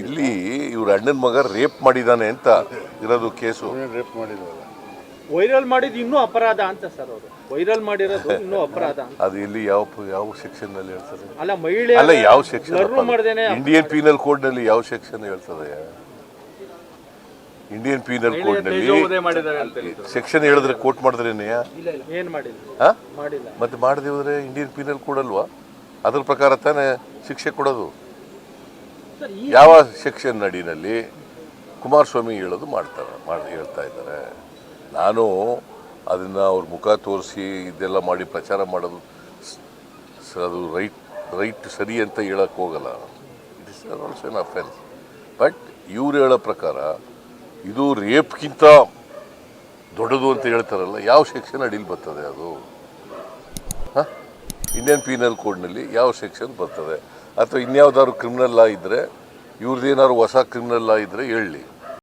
ಇಲ್ಲಿ ಇವ್ರ ಅಣ್ಣನ ಮಗ ರೇಪ್ ಮಾಡಿದಾನೆ ಅಂತ ಇರೋದು ಕೇಸು. ರೇಪ್ ಮಾಡಿದ್ವಲ್ಲ ವೈರಲ್ ಮಾಡಿದ ಇನ್ನೂ ಅಪರಾಧ ಅಂತ ಸರ್ ಅವರು. ವೈರಲ್ ಮಾಡಿರೋದು ಇನ್ನೂ ಅಪರಾಧ ಅಂತ. ಅದು ಇಲ್ಲಿ ಯಾವ ಯಾವ ಸೆಕ್ಷನ್ನಲ್ಲಿ ಹೇಳ್ತಾರೆ? ಅಲ್ಲ ಮಹಿಳೆ ಅಲ್ಲ ಯಾವ ಸೆಕ್ಷನ್ ಇಂಡಿಯನ್ ಪೀನಲ್ ಕೋಡ್ನಲ್ಲಿ ಯಾವ ಸೆಕ್ಷನ್ ಹೇಳ್ತದೆ? ಇಂಡಿಯನ್ ಪೀನಲ್ ಕೋಡ್ನಲ್ಲಿ ಸೆಕ್ಷನ್ ಹೇಳಿದ್ರೆ ಕೋಟ್ ಮಾಡಿದ್ರೇನೆಯ ಏನ್ ಮಾಡಿಲ್ಲ? ಹಾ? ಮಾಡಿಲ್ಲ. ಮತ್ತೆ ಮಾಡದೆ ಹೋದ್ರೆ ಇಂಡಿಯನ್ ಪೀನಲ್ ಕೋಡ್ ಅಲ್ವಾ? ಅದ್ರ ಪ್ರಕಾರ ತಾನೇ ಶಿಕ್ಷೆ ಕೊಡೋದು. ಯಾವ ಸೆಕ್ಷನ್ ಅಡಿನಲ್ಲಿ ಕುಮಾರಸ್ವಾಮಿ ಹೇಳೋದು ಮಾಡ್ತಾರೆ ಮಾಡಿ ಹೇಳ್ತಾ ಇದ್ದಾರೆ. ನಾನು ಅದನ್ನು ಅವ್ರ ಮುಖ ತೋರಿಸಿ ಇದೆಲ್ಲ ಮಾಡಿ ಪ್ರಚಾರ ಮಾಡೋದು ಅದು ರೈಟ್ ರೈಟ್ ಸರಿ ಅಂತ ಹೇಳಕ್ಕೆ ಹೋಗಲ್ಲ. It is also an offence but ಇವ್ರು ಹೇಳೋ ಪ್ರಕಾರ ಇದು ರೇಪ್ಗಿಂತ ದೊಡ್ಡದು ಅಂತ ಹೇಳ್ತಾರಲ್ಲ ಯಾವ ಸೆಕ್ಷನ್ ಅಡಿಲಿ ಬರ್ತದೆ ಅದು? ಹಾಂ? ಇಂಡಿಯನ್ ಪೀನಲ್ ಕೋಡ್ನಲ್ಲಿ ಯಾವ ಸೆಕ್ಷನ್ ಬರ್ತದೆ? ಅಥವಾ ಇನ್ಯಾವುದಾದ್ರು ಕ್ರಿಮಿನಲ್ ಲಾ ಇದ್ದರೆ ಇವ್ರದ್ದೇನಾದ್ರು ಹೊಸ ಕ್ರಿಮಿನಲ್ ಲಾ ಇದ್ದರೆ ಹೇಳಲಿ